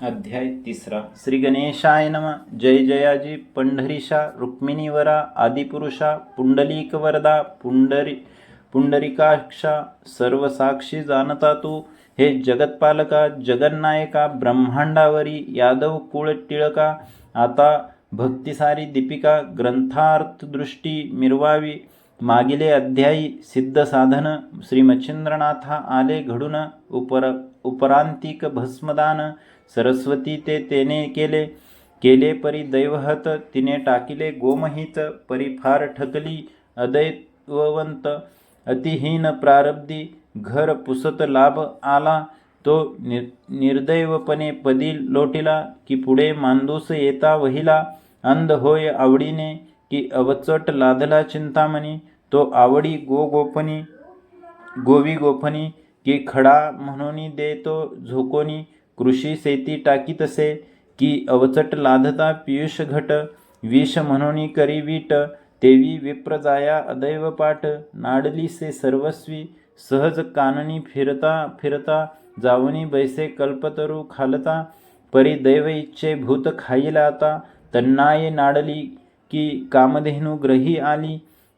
अध्याय तिसरा. श्री गणेशाय नम. जय जयाजी पंढरीशा रुक्मिणीवरा आदिपुरुषा पुंडलिक वरदा पुंडरी पुंडरिकाक्षा सर्वसाक्षी जाणता तू हे जगत्पालका जगन्नायका ब्रह्मांडावरी यादव कुळ टिळका आता भक्तिसारी दीपिका ग्रंथार्थदृष्टी मिरवावी मागिले अध्यायी सिद्ध साधन श्री मच्छिंद्रनाथा आले घडून उपर उपरांतिक भस्मदान सरस्वती ते तेने केले. केले परी दैवहत तिने टाकिले गोमहित परी फार ठकली अदैववंत. अतिहीन प्रारब्धी घर पुसत लाभ आला. तो निर निर्दैवपणे पदी लोटिला की पुढे मांदूस येता वहिला. अंध होय आवडीने की अवचट लादला चिंतामणी. तो आवडी गो गोपनी गोवी गोपनी की खडा म्हणून देतो झोकोनी. कृषी शेती टाकीतसे की अवचट लाधता पियुष घट विष म्हणून करी वीट तेवी विप्रजाया अदैव पाठ नाडलीसे सर्वस्वी सहज काननी फिरता फिरता जावनी बैसे कल्पतरू खालता परी दैव इच्छे भूत खाईला आता तन्नाये नाडली की कामधेनू ग्रही आली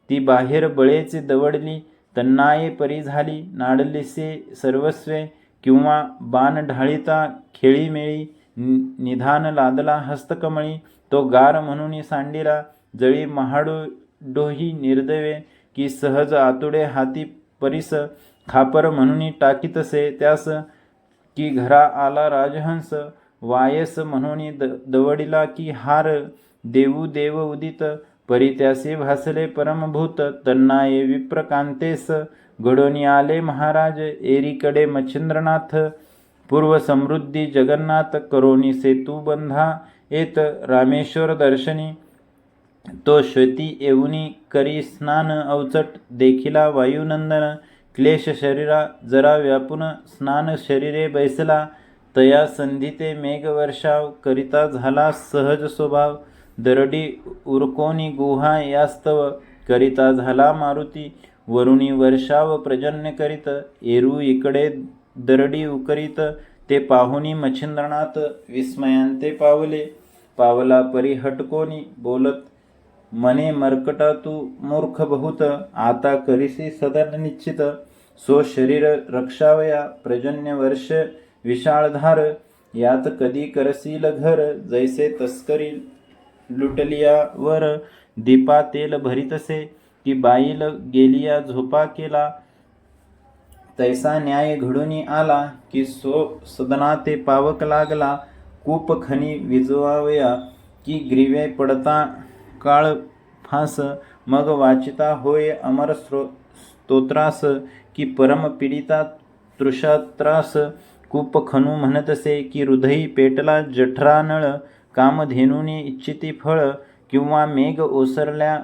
ती बाहेर बळेचे दवडली तन्नाये परी झाली नाडलीसे सर्वस्वे किंवा बाण ढाळीता खेळीमेळी नि- निधान लादला हस्तकमळी तो गार म्हणून सांडिला जळी महाडो डोही निर्दवे की सहज आतुडे हाती परिस खापर म्हणून टाकीतसे त्यास की घरा आला राजहंस वायस म्हणून द दवडिला की हार देऊ देव उदित परित्यासे भासले परमभूत तन्नाये विप्रकांतेस घडोनी आले महाराज एरीकडे मच्छिंद्रनाथ पूर्व समृद्धी जगन्नाथ करोनी सेतू बंधा येत रामेश्वर दर्शनी तो श्वेती येऊनी करी स्नान अवचट देखिला वायुनंदन क्लेश शरीरा जरा व्यापून स्नान शरीरे बैसला तया संधीते मेघवर्षाव करिता झाला सहज स्वभाव दरडी उरकोनी गुहा यास्तव करिता झाला मारुती वरुणी वर्षाव प्रजन्य करीत एरू इकडे दरडी उकरीत ते पाहुनी मच्छिंद्रनाथ विस्मयांते पावले. पावला परी हटकोनी बोलत मने मर्कटा तू मूर्ख बहुत आता करीसी सदन निश्चित. सो शरीर रक्षावया प्रजन्य वर्ष विशाळधार यात कधी करसील घर जैसे तस्करी लुटलियावर दीपा तेल भरितसे. की बाईल गेलिया झोपा केला. तैसा न्याय घडून आला की सो सदना ते पावक लागला. कूप खनी विजवावया की ग्रीवे पडता काळ फास. मग वाचिता होय अमर स्रो स्तोत्रास की परम पीडिता तृषात्रास. कूप खनू म्हणतसे की हृदयी पेटला जठरा नळ कामधेनुने इच्छिती फळ. किंवा मेघ ओसरल्या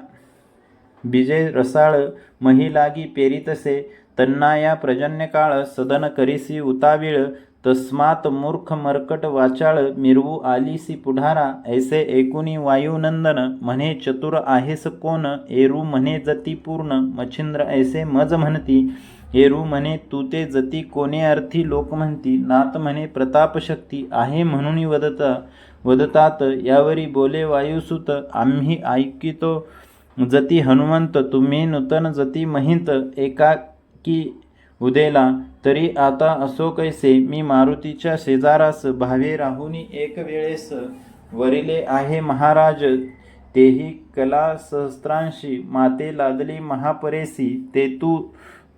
बीजे रसाळ महिलागी पेरीतसे पेरितसे तन्ना प्रजन्यकाळ सदन करीसी उतावीळ तस्मात मूर्ख मर्कट वाचाळ मिरवू आलीसी पुढारा ऐसे ऐकुनी वायुनंदन म्हणे चतुर आहेस कोण एरू म्हणे जती पूर्ण मच्छिंद्र ऐसे मज म्हणती एरू म्हणे तू ते जती कोणे अर्थी लोक म्हणती नात म्हणे प्रतापशक्ती आहे म्हणून वदता वदतात यावरी बोले वायुसुत आम्ही ऐकितो जती हनुमंत तुम्ही नूतन जती महिंत एकाकी उदेला तरी आता असो कैसे मी मारुतीच्या शेजारास भावे राहुनी एक वेळेस वरिले आहे महाराज. तेही कला सहस्त्रांशी माते लादली महापरेसी ते तू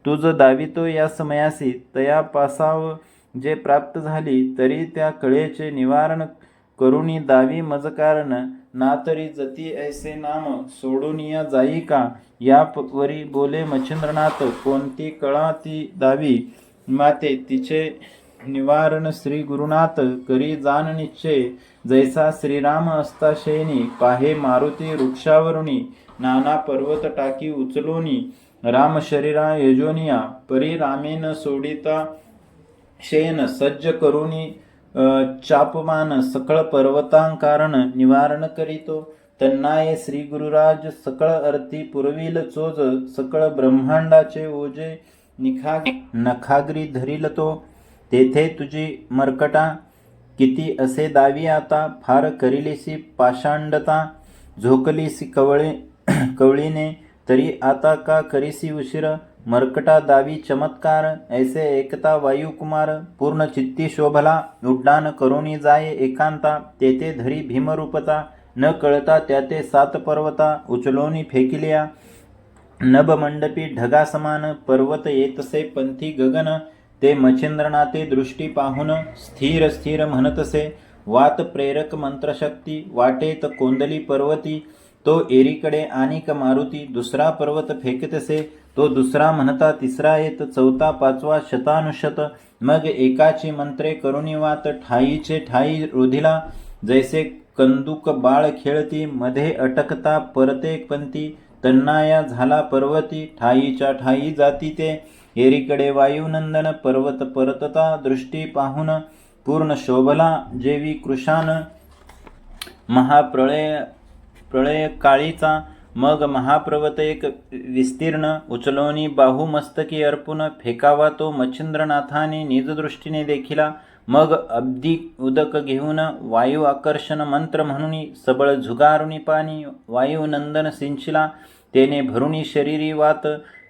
तुझ दावितो या समयासी. तया पासाव जे प्राप्त झाली तरी त्या कळेचे निवारण करुणी दावी मज कारण ना तरी जती ऐसे नाम सोडून या जाई का? या प- वरी बोले मच्छिंद्रनाथ कोणती कळा ती दावी? माते तिचे निवारण श्री गुरुनाथ करी जाण निश्चय जैसा श्रीराम असता शयनी पाहे मारुती वृक्षावरुणी. नाना पर्वत टाकी उचलोनी राम शरीरा यजोनिया. परी रामेन सोडिता शयन सज्ज करुणी चापमान सकळ पर्वतांकारण निवारण करीतो. तन्नाये श्री गुरुराज सकळ अर्थी पुरविल चोज सकळ ब्रह्मांडाचे ओजे निखा नखाग्री धरिल तो तेथे तुझी मर्कटा किती असे दावी आता फार करिलीसी पाषांडता. झोकलीसी कवळे कवळीने तरी आता का करीसी उशिरा? मर्कटा दावी चमत्कार ऐसे एकता वायुकुमार पूर्ण चित्ती शोभला उड्डाण करुणी जाये एकांता तेथे धरी भीमरूपता न कळता त्याते सात पर्वता उचलोनी फेकिल्या. नभमंडपी ढगा समान पर्वत येतसे पंथी गगन ते मच्छिंद्रनाथे दृष्टी पाहून स्थिर स्थिर म्हणतसे. वात प्रेरक मंत्रशक्ती वाटेत कोंदली पर्वती तो एरीकडे आणिक मारुती दुसरा पर्वत फेकतसे. तो दुसरा म्हणता तिसरा येत चौथा पाचवा शतानुशत. मग एकाची मंत्रे करुणी वात ठाईचे ठाई रुधिला. जैसे कंदुक बाळ खेळती मध्ये अटकता परते पंथी तन्नाया झाला पर्वती ठाईच्या ठाई जाती ते. एरीकडे वायुनंदन पर्वत परतता दृष्टी पाहून. पूर्ण शोभला जेवी कृषान महाप्रळय प्रळय काळीचा मग महाप्रवत एक विस्तीर्ण उचलोनी बाहुमस्तकी अर्पून फेकावा तो मच्छिंद्रनाथाने निजदृष्टीने देखिला. मग अब्दी उदक घेऊन वायू आकर्षण मंत्र म्हणून सबळ झुगारुनी पाणी वायुनंदन सिंचिला. तेने भरुणी शरीरी वात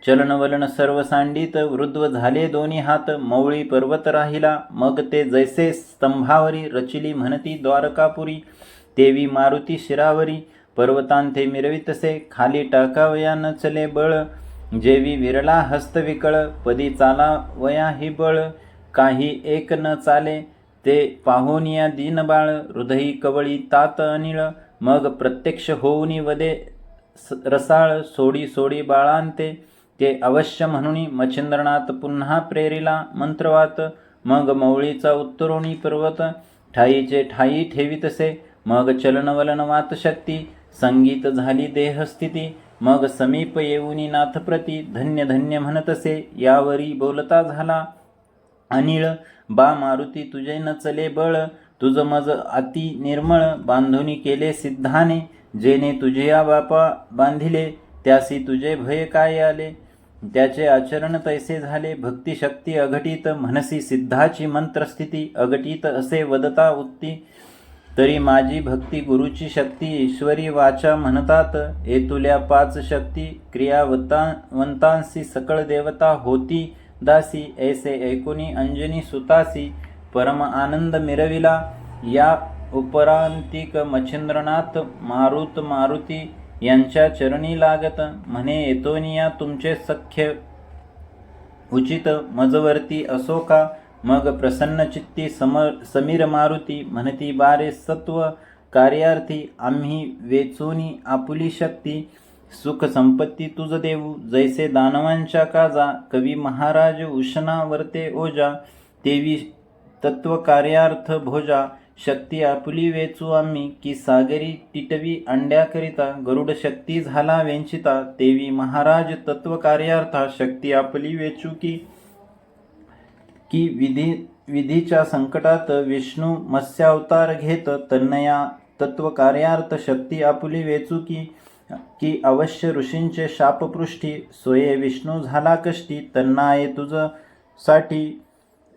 चलनवलन सर्व सांडित वृद्ध झाले दोन्ही हात मौळी पर्वत राहिला. मग ते जैसे स्तंभावरी रचिली म्हणती द्वारकापुरी. देवी मारुती शिरावरी. पर्वतांथे मिरवितसे खाली टाकावया न चले बळ जेवी विरला हस्तविकळ पदी चालावया ही बळ काही एक न चाले ते पाहोनिया दीनबाळ हृदयी कवळी तात अनिळ मग प्रत्यक्ष होऊनी वदे स- रसाळ सोडी सोडी बाळांते ते अवश्य म्हणून मच्छिंद्रनाथ पुन्हा प्रेरिला मंत्रवात मग मौळीचा उत्तरोणी पर्वत ठाईचे ठाई ठेवितसे मग चलनवलन वात शक्ती संगीत झाली देहस्थिती मग समीप येऊनी नाथप्रती धन्य धन्य म्हणतसे यावरी बोलता झाला अनिळ बा मारुती तुझे न चले बळ तुझ मज अति निर्मळ बांधुनी केले सिद्धाने जेने तुझ्या बापा बांधिले त्यासी तुझे भय काय आले? त्याचे आचरण तैसे झाले भक्तिशक्ती अघटित म्हणसी सिद्धाची मंत्रस्थिती अघटित असे वदता उत्ती तरी माझी भक्ती गुरुची शक्ती ईश्वरी वाचा म्हणतात. एतुल्या पाच शक्ती क्रियावंतांसी सकळ देवता होती. दासी ऐसे ऐकुनी अंजनी सुतासी परम आनंद मिरविला. या उपरांतिक मच्छिंद्रनाथ मारुत मारुती यांच्या चरणी लागत. म्हणे येतोनिया तुमचे सख्य उचित मजवर्ती असो का? मग प्रसन्न चित्ती सम समीर मारुती म्हणती बारे सत्व कार्यार्थी आम्ही वेचूनी आपुली शक्ती. सुख संपत्ती तुझ देऊ. जैसे दानवांच्या काजा कवी महाराज उष्णा वर्ते ओजा. देवी तत्व कार्यार्थ भोजा. शक्ती आपुली वेचू आम्ही की सागरी टिटवी अंड्याकरिता गरुड शक्ती झाला वेंचिता. देवी महाराज तत्व कार्यार्था. शक्ती आपली वेचू की की विधी विधीच्या संकटात विष्णू मत्स्यावतार घेत तन्नया तत्वकार्यार्थ शक्ती आपुली वेचू की की अवश्य ऋषींचे शापपृष्ठी सोये विष्णू झाला कष्टी तन्नाये तुझसाठी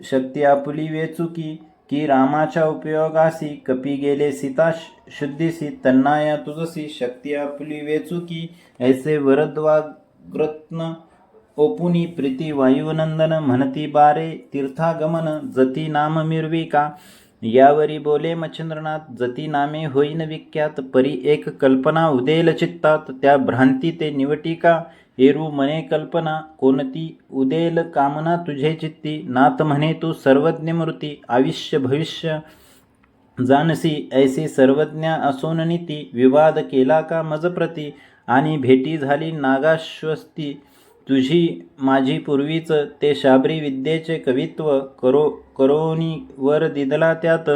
शक्ती आपुली वेचू की की रामाच्या उपयोगासी कपी गेले सीता श- शुद्धीसी तन्नाया तुझसी शक्ती आपुली वेचू की ऐसे वरद्वाग्रत्न ओपुनी प्रीती वायुनंदन म्हणती बारे तीर्थागमन जती नाम मिरविका। यावरी बोले मच्छिंद्रनाथ जती नामे होईन विख्यात परी एक कल्पना उदेल चित्तात त्या भ्रांती ते निवटिका एरू मने कल्पना कोणती उदेल कामना तुझे चित्ती? नाथ म्हणे तू सर्वज्ञ मूर्ती आयुष्य भविष्य जानसी ऐसी सर्वज्ञ असून नीती विवाद केला का मजप्रती? आणि भेटी झाली नागाश्वस्ती तुझी माझी पूर्वीच ते शाबरी विद्येचे कवित्व करो करोनी वर दिदला त्यात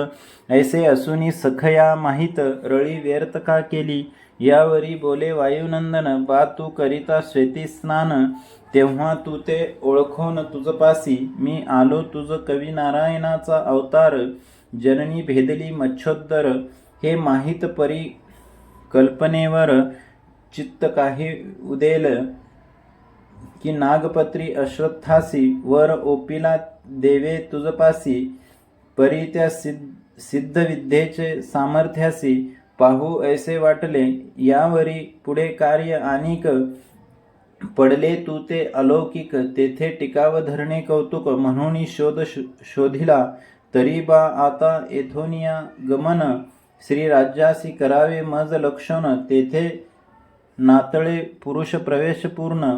ऐसे असूनी सखया माहीत रळी व्यर्थ का केली? यावरी बोले वायुनंदन बा तू करिता श्वेती स्नान तेव्हा तू ते ओळखोन तुझपासी मी आलो तुझ कवी नारायणाचा अवतार जननी भेदली मच्छोद्दर हे माहीत परी कल्पनेवर चित्त काही उदेल. की नागपत्री अश्वत्थासी वर ओपिला देवे तुझपासी परी त्या सिद्ध सिद्धविद्येचे सामर्थ्यासी पाहू ऐसे वाटले यावरी पुढे कार्य आणिक पडले तू ते अलौकिक तेथे टिकाव धरणे कौतुक म्हणून शोध शोधिला तरी बा आता एथोनिया गमन श्री राज्यासी करावे मज लक्षण तेथे नातळे पुरुष प्रवेश पूर्ण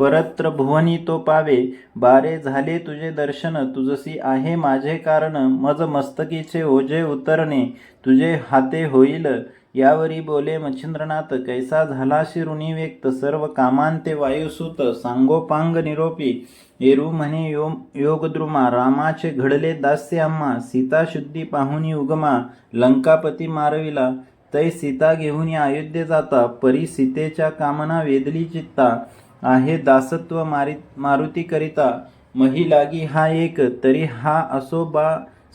परत्र भुवनी तो पावे बारे झाले तुझे दर्शन तुझसी आहे माझे कारण मज मस्तकीचे ओझे उतरणे तुझे हाते होईल. यावरी बोले मच्छिंद्रनाथ कैसा झालाशी ऋणी व्यक्त सर्व कामांते वायुसूत सांगोपांग निरोपी. एरू म्हणे यो योगद्रुमा रामाचे घडले दास्य आम्हा सीता शुद्धी पाहुनी उगमा लंकापती मारविला. तै सीता घेऊन अयोध्ये जाता परी सीतेच्या कामना वेदली चित्ता. आहे दासत्व मारी मारुतीकरिता महिलागी मही लागी हा एक तरी हा असो बा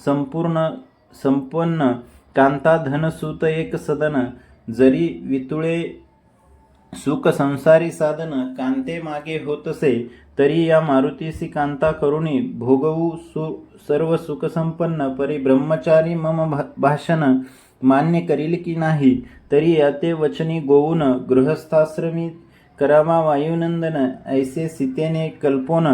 संपूर्ण संपन्न कांता धनसूत एक सदन जरी वितुळे सुख संसारी साधन कांते मागे होतसे तरी या मारुतीसी कांता करुणी भोगवू सु सर्व सुख संपन्न परी ब्रह्मचारी मम भा- भाषण मान्य करील की नाही तरी याते वचनी गोवून गृहस्थाश्रमी करावा वायुनंदन ऐसे सीतेने कल्पोन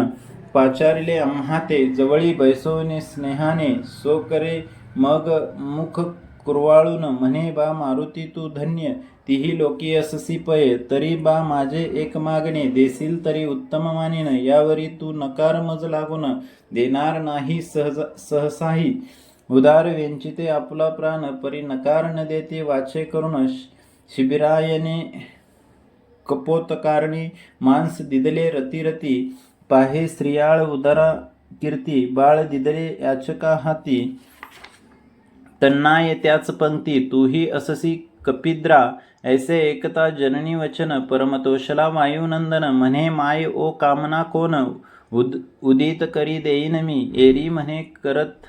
पाचारिले आम्हाते जवळी बैसोने स्नेहाने सो करे मग मुख कुरवाळून म्हणे बा मारुती तू धन्य तीही लोकी अससी पये तरी बा माझे एक मागणे देशील तरी उत्तम मानेन यावरी तू नकार मज लागून देणार नाही सहज सहसाही. उदार वेंचिते आपला प्राण परी नकार न देते वाचे करून शि- शिबिरायने कपोतकारणी मांस दिदले रती रती पाहे स्त्रियाळ उदरा कीर्ती बाळ दिदले याचका हाती. तन्नाय त्याच पंक्ती तूही अससी कपिद्रा ऐसे एकता जननी वचन परमतोषला वायुनंदन म्हणे माय ओ कामना कोण उद उदित करी देईन मी एरी म्हणे करत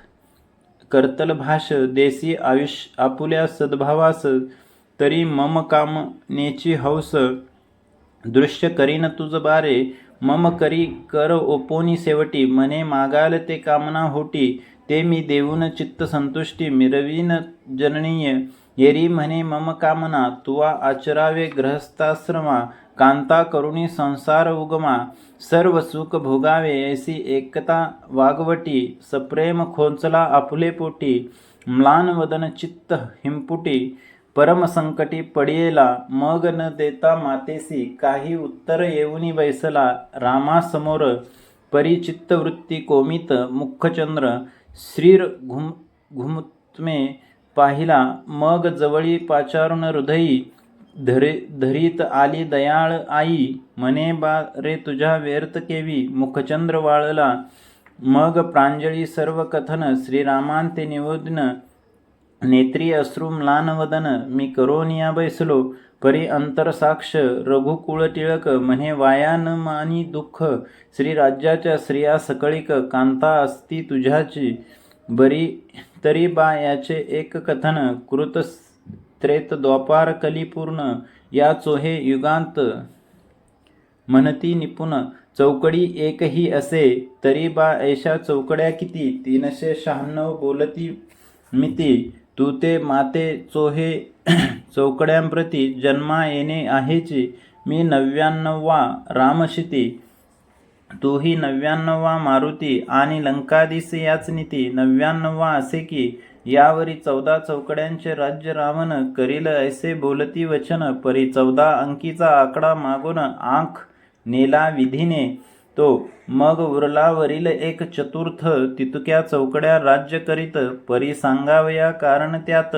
करतल भाष देसी आयुष्य आपुल्या सद्भावास तरी मम कामनेची हौस दृश्य करीन तुझ बारे मम करी कर ओपोनी सेवटी मने मागाल ते कामना होटी ते मी देऊन चित्त संतुष्टी मिरवीन जननीय येरी म्हणे मम कामना तुवा आचरावे ग्रहस्थाश्रमा कांता करुणी संसार उगमा सर्व सुख भोगावे ऐसी एकता वागवटी सप्रेम खोंचला आपुले पोटी म्लान वदन चित्त हिंपुटी परमसंकटी पडियेला मग न देता मातेसी काही उत्तर येऊनी बैसला. रामासमोर परिचित्तवृत्ती कोमित मुखचंद्र श्रीर घुम घुमत्मे पाहिला. मग जवळी पाचारुण हृदयी धरे धरीत आली दयाळ आई मने बा रे तुझ्या व्यर्थ केवी. मुखचंद्र वाळला. मग प्रांजळी सर्व कथन श्रीरामांते निवेदन नेत्री अश्रू म्लानवदन मी करोनिया बैसलो परी अंतरसाक्ष रघुकुळ टिळक म्हणे वाया न मानी दुःख श्री राज्याच्या स्त्रिया सकळीक कांता असती तुझ्याची बरी तरी बा याचे एक कथन कृत त्रेत द्वापार कलिपूर्ण या चोहे युगांत म्हणती निपुण चौकडी एकही असे तरी बा ऐशा चौकड्या किती तीनशे शहाण्णव बोलती मिती तू ते माते चोहे चौकड्यांप्रती जन्मा येणे आहेची मी नव्याण्णवा रामशिती. तूही नव्याण्णवा मारुती आणि लंकादिस याच नीती. नव्याण्णवा असे की यावरी चौदा चौकड्यांचे राज्य रावण करील ऐसे बोलती वचन. परी चौदा अंकीचा आकडा मागून आंख नेला विधीने. तो. मग उरलावरील एक चतुर्थ तितक्या चौकड्या राज्य करीत परी सांगावया कारण त्यात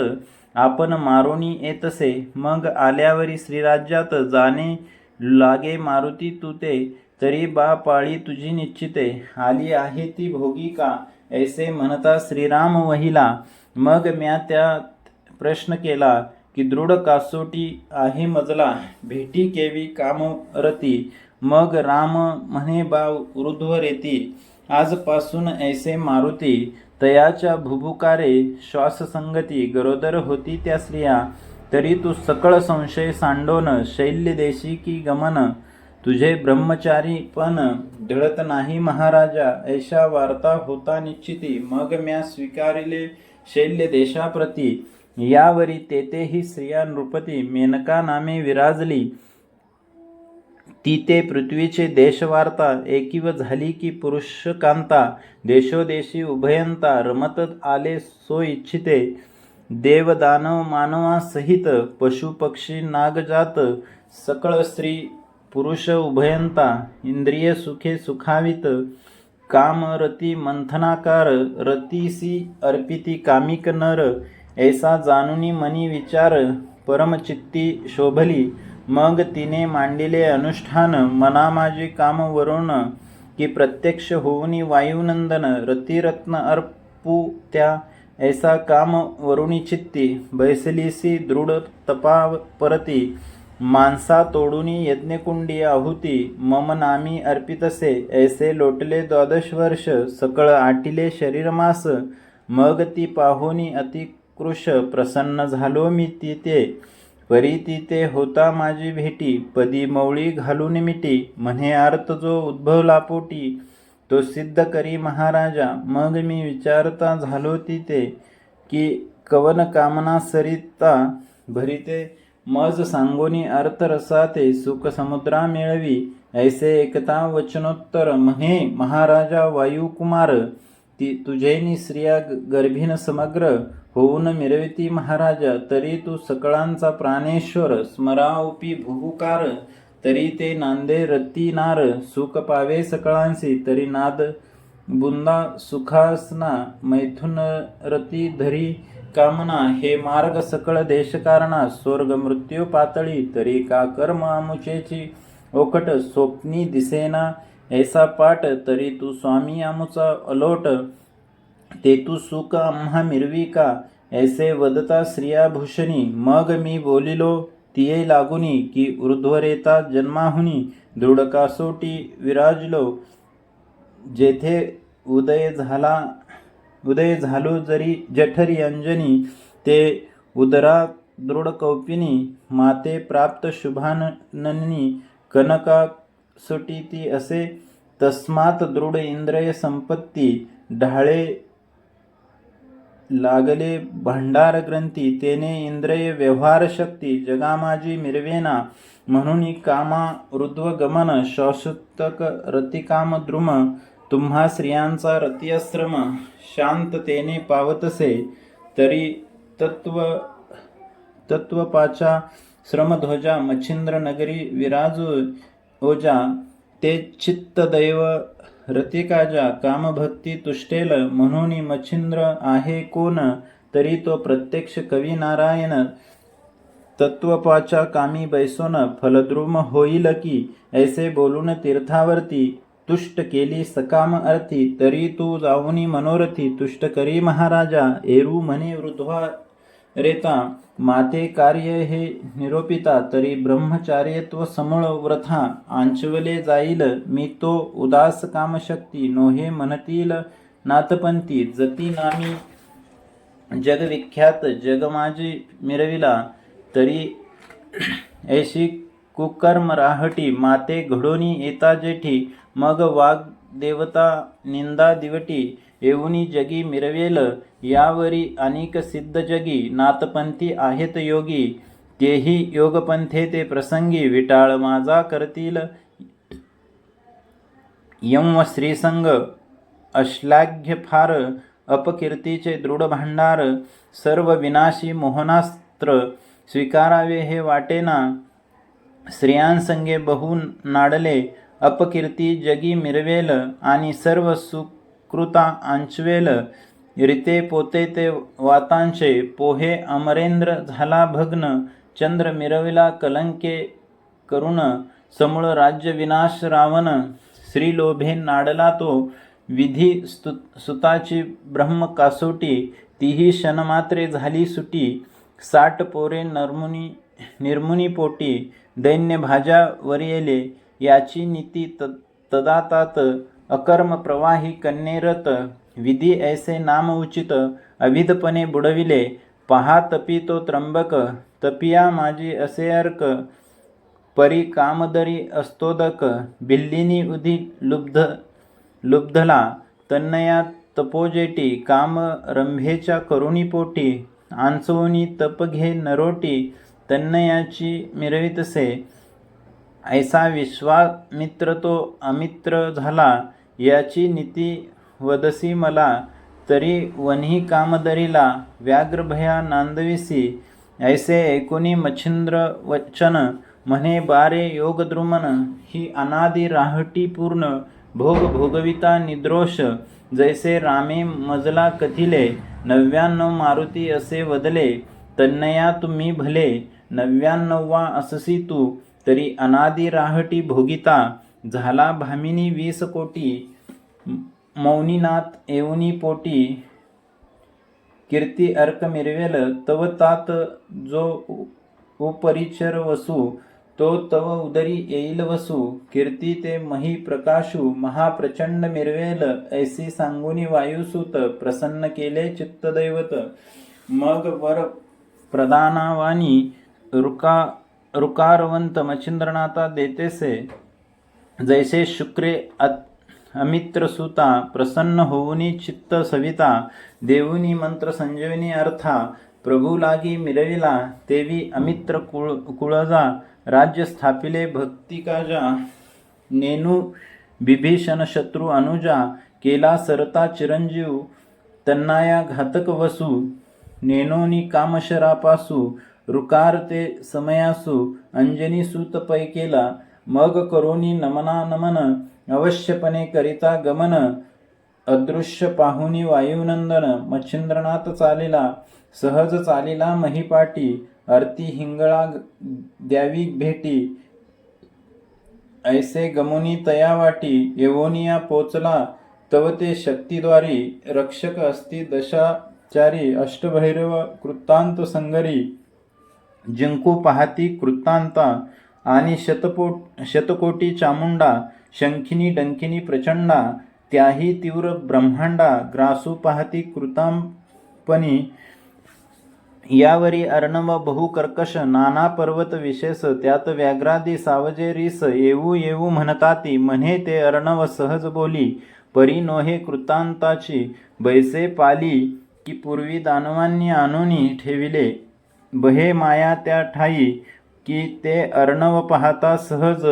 आपण मारुनी येतसे. मग आल्यावरी श्रीराज्यात जाणे लागे मारुती तू ते. तरी बा पाळी तुझी निश्चिते. आली आहे ती भोगी का? ऐसे म्हणता श्रीराम वहिला. मग म्या त्या प्रश्न केला की दृढ कासोटी आहे मजला. भेटी केवी कामरती. मग राम म्हणे बा वृद्धवर रेती आजपासून ऐसे मारुती तयाच्या भुभुकारे श्वाससंगती गरोदर होती त्या स्त्रिया तरी तू सकळ संशय सांडोन शैल्य देशी की गमन तुझे ब्रह्मचारी पण ढळत नाही महाराजा ऐशा वार्ता होता निश्चिती मग म्या स्वीकारिले शैल्य देशाप्रती यावरी तेथेही स्त्रिया नृपती मेनका नामे विराजली ती ते पृथ्वीचे देशवार्ता एकीव झाली की पुरुषकांता देशोदेशी उभयंता रमत आले सो इच्छिते. देवदानव मानवासहित पशुपक्षी नागजात सकळ स्त्री पुरुष उभयंता इंद्रिय सुखे सुखावित काम रती मंथनाकार रतीसी अर्पिती कामिक नर ऐसा जानुनी मनी विचार परमचित्ती शोभली मग तिने मांडिले अनुष्ठान मनामाजी काम वरून की प्रत्यक्ष होऊनी वायुनंदन रतिरत्न अर्पू त्या ऐसा काम वरुणी चित्ती बैसलीसी दृढ तपा परती मानसा तोडुनी यज्ञकुंडी आहुती मम नामी अर्पितसे ऐसे लोटले द्वादश वर्ष सकळ आटिले शरीरमास मग ती पाहुनी अतिकृश प्रसन्न झालो मी तिथे परी तिथे होता माझी भेटी पदी मौळी घालून मिटी म्हणे अर्थ जो उद्भवला पोटी तो सिद्ध करी महाराजा मग मी विचारता झालो तिथे की कवन कामना सरिता भरिते मज सांगोनी अर्थ रसाते सुख समुद्रा मिळवी ऐसे एकता वचनोत्तर म्हणे महाराजा वायुकुमार ती तुझेनी स्त्रिया ग- गर्भीन समग्र होऊन मिरविती महाराजा तरी तू सकळांचा प्राणेश्वर स्मरावपी भुभुकार तरी ते नांदे रती नार सुख पावे सकळांसी तरी नाद बुंदा सुखासना मैथुन रती धरी कामना हे मार्ग सकळ देशकारणा स्वर्ग मृत्यू पातळी तरी का कर्म आमुचेची ओकट स्वप्नी दिसेना ऐसा पाट तरी तू स्वामी आमुचा अलोट तेतू सुख आम्हा मिरवी का? ऐसे वदता श्रियाभूषणी मग मी बोलिलो तिये लागुनी की ऊर्ध्वरेता जन्माहुनी दृढकासोटी विराजलो जेथे उदय झाला उदय झालो जरी जठरी अंजनी ते उदरा दृढ कौपिनी माते प्राप्त शुभाननी कनका सुटीती असे तस्मात दृढ इंद्रिय संपत्ती ढाळे लागले भंडार ग्रंथी तेने इंद्रिय व्यवहार शक्ती जगामाजी मिरवेना म्हणून कामा रुद्वगमन शौसुतक रतिकाम द्रुम तुम्हा स्त्रियांचा रतियश्रम शांततेने पावतसे तरी तत्व तत्वपाचा श्रमध्वजा मच्छिंद्र नगरी विराजू ओजा ते चित्तदैव रतिकाजा कामभक्ती तुष्टेल म्हणून मच्छिंद्र आहे कोण तरी तो प्रत्यक्ष कवी नारायण तत्वपाचा कामी बैसोन फलद्रुम होईल की ऐसे बोलून तीर्थावरती तुष्ट केली सकाम अर्थी तरी तू जाऊनी मनोरथी तुष्ट करी महाराजा एरू म्हणे वृद्धा रेता माते कार्य हे निरोपिता तरी ब्रह्मचार्यत्व समूळ व्रथा आंचवले जाईल मी तो उदास कामशक्ती नोहे म्हणतील नाथपंथी जती नामी जगविख्यात जगमाजी मिरविला तरी ऐशी कुकर्म राहटी माते घडोनी येता जेठी मग वाघ देवता निंदा दिवटी येऊनी जगी मिरवेल यावरी अनेक सिद्ध जगी नाथपंथी आहेत योगी. तेही योगपंथे ते प्रसंगी विटाळ माझा करतील. यम श्रीसंग अश्लाघ्य फार अपकीर्तीचे दृढ भांडार सर्व विनाशी मोहनास्त्र स्वीकारावे हे वाटेना. स्त्रियांसंगे बहु नाडले अपकीर्ती जगी मिरवेल आणि सर्व सुकृता आंचवेल. रिते पोते ते वातांचे पोहे अमरेंद्र झाला भग्न. चंद्र मिरविला कलंके करुण. समूळ राज्य विनाश रावण. श्रीलोभे नाडला तो. विधी स्तु सुताची ब्रह्म कासोटी. तीही क्षणमात्रे झाली सुटी. साठ पोरे नरमुनी निर्मुनी पोटी. दैन्य भाज्या वरियेले. याची नीती त तदातात अकर्म प्रवाही कन्येरत विधी ऐसे नाम उचित अविधपणे बुडविले पहा तपी तो त्र्यंबक तपिया माझी असे अर्क परी कामदरी अस्तोदक बिल्लिनी उदी लुब्ध लुब्धला तन्नया तपोजेटी काम रंभेच्या करुणीपोटी आंचवणी तप घे नरोटी तन्नयाची मिरवितसे ऐसा विश्वामित्र तो अमित्र झाला याची नीती वदसी मला तरी वन्ही कामदरीला व्याघ्रभया नांदविसी ऐसे ऐकुनी मच्छिंद्र वचन म्हणे बारे योगद्रुमन ही अनादि राहटी पूर्ण भोग भोगविता निद्रोष जैसे रामे मजला कथिले नव्याण्णव मारुती असे वदले तन्नया तुम्ही भले नव्याण्णवा अससी तू तरी अनादि राहटी भोगिता झाला भामिनी वीस कोटी मौनीनाथ येऊनी पोटी कीर्ती अर्क मिरवेल तव तात जो उपरिचर वसू तो तव उदरी येईल वसू कीर्ती ते मही प्रकाशू महाप्रचंड मिरवेल ऐसी सांगुनी वायुसूत प्रसन्न केले चित्तदैवत. मग वर प्रदानावानी रुका रुकारवंत मच्छिंद्रनाथा देतेसे जैसे शुक्रे अमित्र अमित्रसुता प्रसन्न होऊनी चित्त सविता देऊनी मंत्र संजीवनी अर्था प्रभू लागी मिरविला तेवी अमित्र कुळ कुळजा राज्य स्थापिले भक्ती काजा नेनू बिभीषण शत्रू अनुजा केला सरता चिरंजीव तन्नाया घातक वसू नेनोनी कामशरापासू रुकार ते समयासु अंजनी सूत पै केला मग करोनी नमना नमन अवश्यपणे करिता गमन अदृश्य पाहुनी वायुनंदन मच्छिंद्रनाथ चालिला सहज चालिला महिपाटी आरती हिंगळा द्यावी भेटी ऐसे गमुनी तया वाटी येवोनिया पोचला तव ते शक्तीद्वारी रक्षक असती दशाचारी अष्टभैरव कृतांत संगरी जिंकू पाहती कृतांता आणि शतपोट शतकोटी चामुंडा शंखिनी डंकिनी प्रचंडा त्याही तीव्र ब्रह्मांडा ग्रासू पाहती कृतांपणी यावरी अर्णव बहुकर्कश नाना पर्वत विशेष त्यात व्याघ्रादी सावजे रिस येऊ येऊ म्हणताती म्हणे ते अर्णव सहज बोली परी नोहे कृतांताची बैसे पाली की पूर्वी दानवांनी आणून ठेविले. बहे माया त्या ठाई की ते अर्णव पाहता सहज.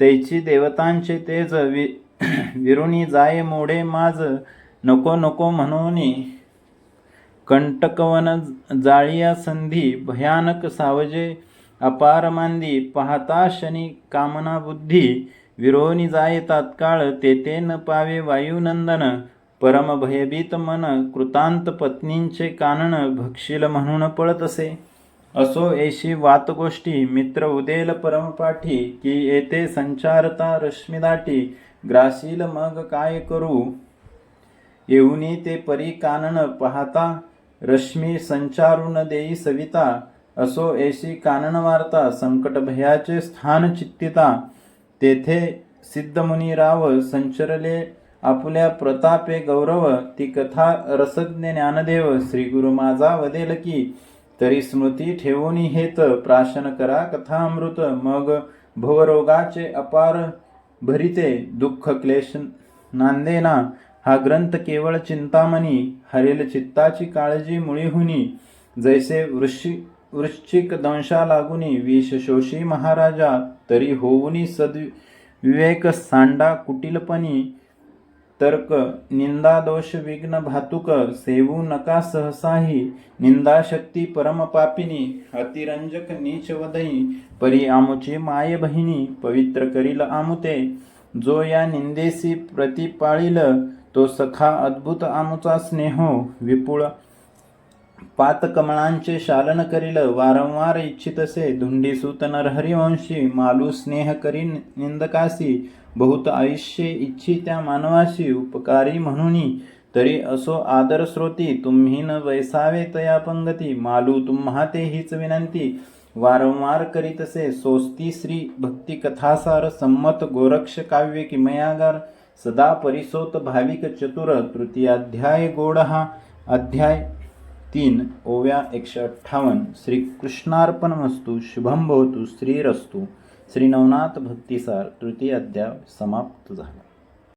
तैची देवतांचे तेज वि विरुणी जाय मोडे माज. नको नको म्हणून. कंटकवन जाळिया संधी भयानक सावजे. अपार मांदी पाहता शनी कामना बुद्धी. विरोनी जाय तात्काळ तेथे न पावे वायुनंदन. परम भयभीत मन कृतांत पत्नींचे कानन भक्षील म्हणून पळत असे. असो ऐशी वात गोष्टी मित्र उदेल परमपाठी की येथे संचारता रश्मीदाटी ग्रासील मग काय करू? येऊनी ते परी कानन पाहता रश्मी संचारून देई सविता असो ऐशी कानन वार्ता संकट भयाचे स्थान चित्तिता तेथे सिद्धमुनी राव संचरले आपुल्या प्रतापे गौरव ती कथा रसज्ञ ज्ञानदेव श्री गुरु माझा वदेल की? तरी स्मृती ठेवून हेत प्राशन करा कथामृत मग भवरोगाचे अपार भरिते दुःख क्लेश नांदेना. हा ग्रंथ केवळ चिंतामणी हरेल चित्ताची काळजी मुळीहुनी. जैसे वृश्चि वृश्चिक दंशा लागुनी विष शोषी महाराजा तरी होऊनी सद्विवेक सांडा कुटिलपणी. तर्क निंदा दोष विघ्न भातुक सेवू नका सहसाही निंदाशक्ती परमपापिनी अतिरंजक नीच परी आमुची माय बहिणी पवित्र करील आमुते जो या निंदेसी प्रतिपाळील तो सखा अद्भुत आमुचा स्नेहो विपुळ पातकमळांचे शालन करील वारंवार इच्छितसे धुंडीसूत नरहरिवंशी मालू स्नेह करी निंदकासी बहुत आयुष्य इच्छी त्या मानवाशी उपकारी म्हणूनी तरी असो आदर श्रोती तुम्ही न वैसावे तया पंगती मालू तुम्हा ते हीच विनंती. वारंवार करीतसे सोस्ती श्री भक्ती कथासार संमत गोरक्ष काव्य किमयागार सदा परिसोत भाविक चतुर तृतीयाध्याय गोड हा अध्याय तीन ओव्या एकशे अठ्ठावन्न. श्रीकृष्णार्पणमस्तु शुभम भवतु श्रीरस्तु. श्री नवनाथ भक्तिसार तृतीय अध्याय समाप्त झाला.